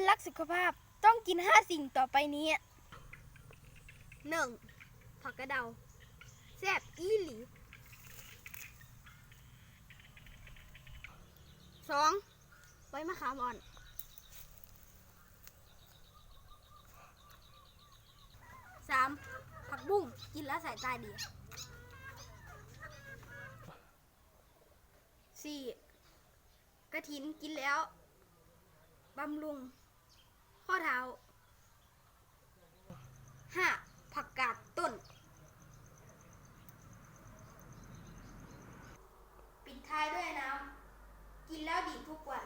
คนรักสุขภาพต้องกินห้าสิ่งต่อไปนี้หนึ่งผักกระเดาแซ่บอีหลีสองใบมะขามอ่อนสามผักบุ้งกินแล้วสายตาดีสี่กระถินกินแล้วบำรุง ข้อเท้าห้าผักกาดต้น ปิดท้ายด้วยน้ำกินแล้วดีทุกวัน